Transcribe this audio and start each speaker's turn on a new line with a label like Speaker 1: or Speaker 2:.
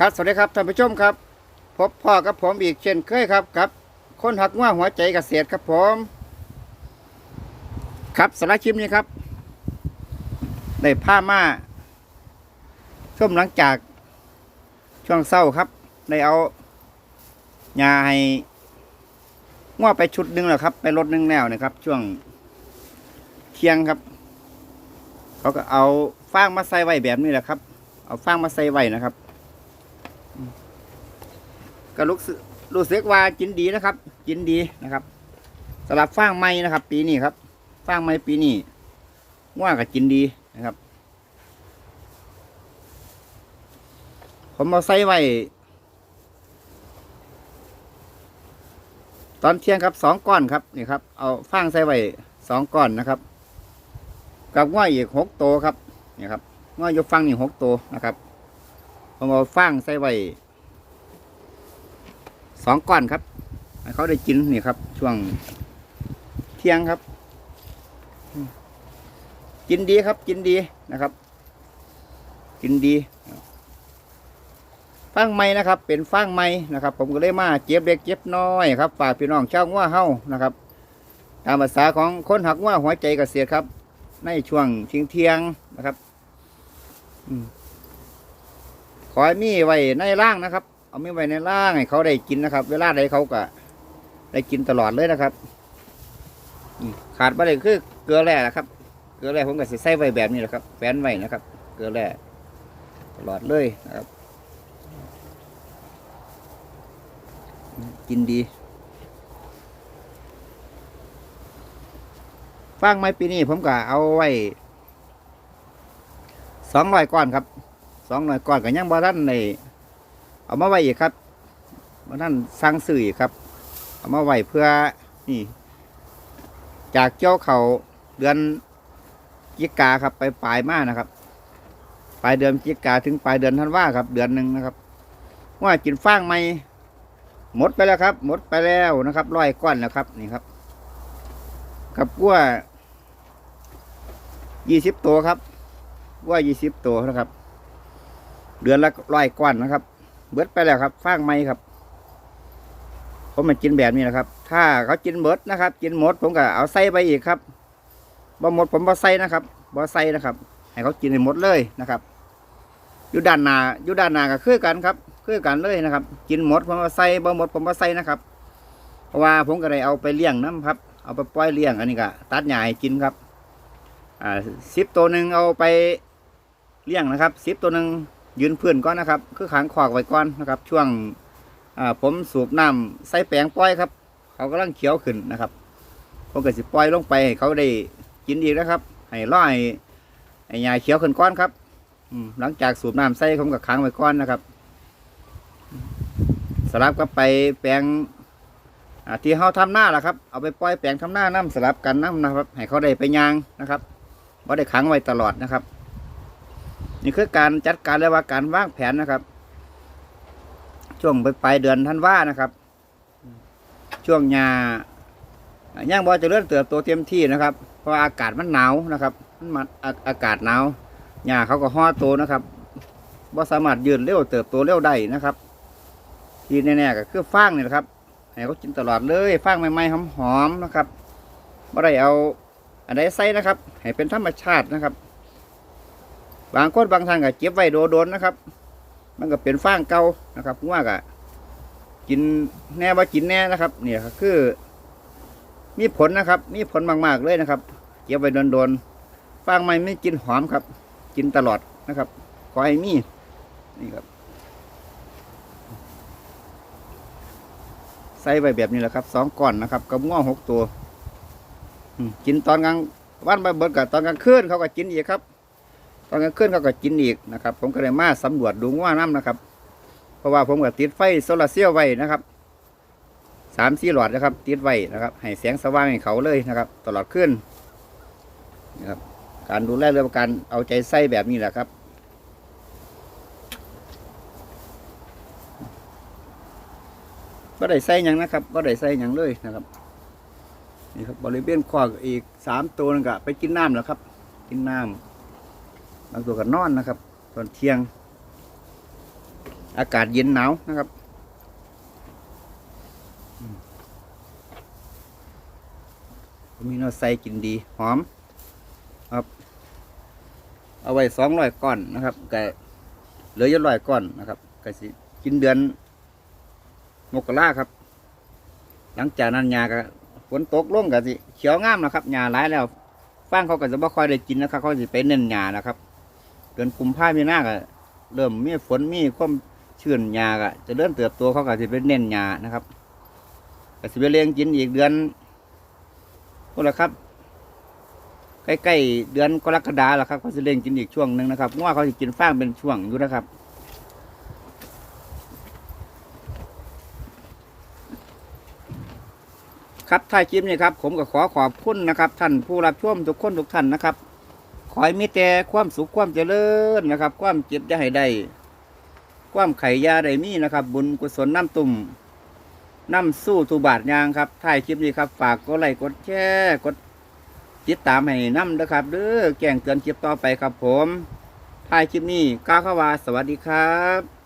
Speaker 1: ครับสวัสดีครับท่านผู้ชมครับ พบพ่อกับผมอีกเช่นเคยครับกับ คนหักว่าหัวใจเกษตรครับผม ครับสาระคลิปนี้ครับได้ผ้ามาชมหลังจากช่วงเศร้าครับได้เอายาให้ง้อไปชุดหนึ่งแล้วครับ ไปรถหนึ่งแล้วนะครับ ช่วงเที่ยงครับเขาก็เอาฟางมาใส่ไว้แบบนี้แหละครับ เอาฟางมาใส่ไว้นะครับ ก็รู้สึกรู้สึกว่ากินดีนะครับกินดีนะครับสำหรับฟางไม้นะครับ ปีนี้ครับฟางไม้ปีนี้ว่าก็กินดีนะครับ ผมเอาใส่ไว้ตอนเที่ยงครับสองก้อนครับนี่ครับ เอาฟางใส่ไว้สองก้อนนะครับ กับว่าอีกหกโตครับนี่ครับว่าอยู่ฟังนี่หกโตนะครับผมเอาฟางใส่ไว้ สองก้อนครับเขาได้กินนี่ครับ ช่วงเที่ยงครับ กินดีครับ กินดีนะครับ กินดีฟางไม้นะครับ เป็นฟางไม้นะครับ ผมก็เลยมาเจ็บเล็กเจ็บน้อยครับฝากพี่น้องชาวงัวเฮานะครับ ตามภาษาของคนหักงัวหัวใจกเกษตรครับ ในช่วงเที่ยงเที่ยงนะครับขอให้มีไว้ในร่างนะครับ เอาไม่ไว้ในร่างให้เขาได้กินนะครับ เวลาใดเขาก็ได้กินตลอดเลยนะครับขาดไปเลยคือเกลือแร่นะครับ เกลือแร่ผมก็สิใส่ไว้แบบนี้แหละครับแฝนไว้นะครับ เกลือแร่ตลอดเลยนะครับ กินดีฟางไม้ปีนี้ผมก็เอาไว้สองร้อยก้อนครับสองร้อยก้อนก็ยังบ่ทันใน เอามาไว้อีกครับมาท่านสร้างสื่ออีกครับ เอามาไว้เพื่อนี่ จากเจ้าเขาเดือนกิกาครับ ไปปลายมานะครับ ปลายเดือนกิกาถึงปลายเดือนธันวาครับ เดือนหนึ่งนะครับว่ากินฟางไหมหมดไปแล้วครับ หมดไปแล้วนะครับร้อยก้อนแล้วครับ นี่ครับ กับกัวยี่สิบตัวครับกัวยี่สิบตัวนะครับ เดือนละร้อยก้อนนะครับ เบิดไปแล้วครับฟางไม้ครับผมมากินแบบนี้นะครับ ถ้าเขากินเบิดนะครับ กินหมดผมก็เอาใส่ไปอีกครับบ่หมดผมบ่ใส่นะครับบ่ใส่นะครับให้เขากินให้หมดเลยนะครับอยู่ด้านหน้าอยู่ด้านหน้าก็คือกันครับคือกันเลยนะครับ กินหมดผมเอาใส่บ่หมดผมบ่ใส่นะครับ เพราะว่าผมก็ได้เอาไปเลี้ยงน้ำครับ เอาไปปล่อยเลี้ยงอันนี้ก็ตัดใหญ้าให้กินครับอ่าสิบตัวหนึ่งเอาไปเลี้ยงนะครับสิบตัวหนึ่ง ยืนพื้นก่อนนะครับ คือขังขวากไว้ก่อนนะครับ ช่วงผมสูบน้ำใส่แปลงปล่อยครับ เขากำลังเขียวขึ้นนะครับผมก็สิปล่อยลงไปให้เขาได้กินอีกนะครับ ให้ล่อให้ไอ้ยาเขียวขึ้นก้อนครับหลังจากสูบน้ำใส่ผมก็ขังไว้ก้อนนะครับสลับกับไปแปลงที่เขาทำหน้าล่ะครับเอาไปปล่อยแปลงทำหน้าน้ำสลับกันน้ำนะครับ ให้เขาได้ไปยางนะครับว่าได้ขังไว้ตลอดนะครับ นี่คือการจัดการเรียกว่าการวางแผนนะครับ ช่วงปลายเดือนท่านว่านะครับ ช่วงหญ้าย่างบอจะเริ่มเติบโตเต็มที่นะครับ เพราะอากาศมันหนาวนะครับมันมาอากาศหนาวหญ้าเขาก็ห่อโตนะครับบ่สามารถยืนเร็วเติบโตเร็วได้นะครับที่แน่ๆก็คือฟางนี่แหละครับให้เขากินตลอดเลยฟางใหม่ๆหอมๆนะครับไม่ได้เอาอันใดใส่นะครับ ให้เป็นธรรมชาตินะครับ บางคนบางท่านก็เก็บไว้โดนๆนะครับ มันก็เป็นฟางเก่านะครับว่าก็กินแน่ว่ากินแน่นะครับ เนี่ยคือ มีผลนะครับ มีผลมากๆเลยนะครับ เก็บไว้โดนๆฟางใหม่ไม่กินหอมครับ กินตลอดนะครับ ขอให้มีนี่ครับใส่ไว้แบบนี้แหละครับสองก้อนนะครับกับง้อหกตัวกินตอนกลางวันไปเบิดกับตอนกลางคืนเขาก็กินอีกครับ อนกลางคืนเขาก็กินอีกนะครับ ผมก็เลยมาสำรวจดูว่าน้ำนะครับ เพราะว่าผมก็ติดไฟโซลาร์เซลล์ไว้นะครับสามสี่หลอดนะครับ ติดไว้นะครับ ให้แสงสว่างให้เขาเลยนะครับ ตลอดคืนนะครับ การดูแลเรื่องการเอาใจใส่แบบนี้แหละครับก็ได้ใส่ยังนะครับก็ได้ใส่ยังเลยนะครับนี่ครับบริเวณคอกอีกสามตัวนึงก็ไปกินน้ำแล้วครับ กินน้ำ บางตัวก็นอนนะครับ ตอนเที่ยง อากาศเย็นหนาวนะครับอืมมีโนไซกินดีหอมครับเอาไว้สองร้อยก้อนนะครับก็เหลืออยร้อยก้อนนะครับก็สิกินเดือนมกราครับ หลังจากนั้นหญ้าก็ฝนตกลงก็สิเขียวงามนะครับหญ้าหลายแล้วฟางเขาก็จะบ่ค่อยได้กินนะครับเขาสิไปเน้นหญ้านะครับ เดือนกุมภาพันธ์มีนาก็เริ่มมีฝนมีความชื้นหญ้าก็จะเริ่มเติบโตเขาก็สิไปเน้นหญ้านะครับก็สิไปเลี้ยงกินอีกเดือนก็ละครับ ใกล้ๆเดือนกรกฎาแล้วครับเขาจะเล่นกินอีกช่วงหนึ่งนะครับง้อเขาจะกินฟางเป็นช่วงอยู่นะครับครับท้ายคลิปนี้ครับผมก็ขอขอบคุณนะครับ ท่านผู้รับชมทุกคนทุกท่านนะครับ ขอให้มีแต่ความสุขความเจริญนะครับ ความเจ็บจะให้ได้ความไขยาได้มีนะครับ บุญกุศลน้ำตุ่มน้ำสู้ตูบาทยางครับถ่ายคลิปนี้ครับ ฝากกดไลค์กดแชร์กดติดตามให้น้ำนะครับเด้อแกงเตือนคลิปต่อไปครับผมถ่ายคลิปนี้ก้าวเข้าวาสวัสดีครับ